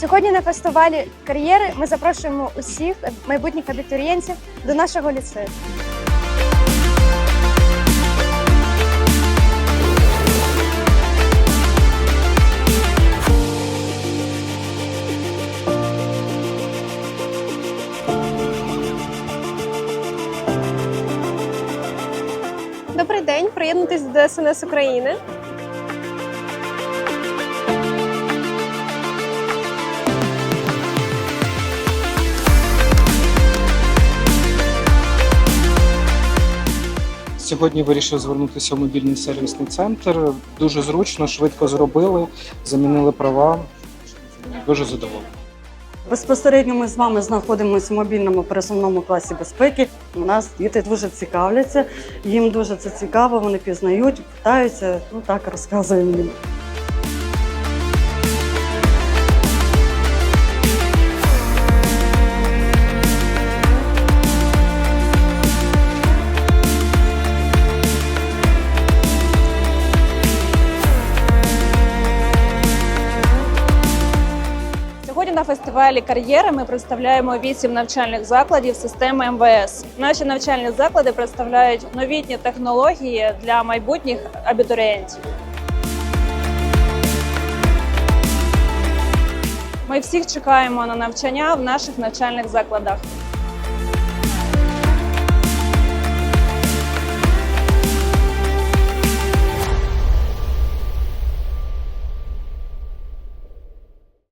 Сьогодні на фестивалі кар'єри ми запрошуємо усіх майбутніх абітурієнтів до нашого ліцею. Добрий день, приєднуйтесь до СНС України. Сьогодні вирішив звернутися в мобільний сервісний центр. Дуже зручно, швидко зробили, замінили права. Дуже задоволений. Безпосередньо ми з вами знаходимося в мобільному пересувному класі безпеки. У нас діти дуже цікавляться, їм дуже це цікаво, вони пізнають, питаються. Ну так розказуємо їм. Сьогодні на фестивалі кар'єри ми представляємо вісім навчальних закладів системи МВС. Наші навчальні заклади представляють новітні технології для майбутніх абітурієнтів. Ми всіх чекаємо на навчання в наших навчальних закладах.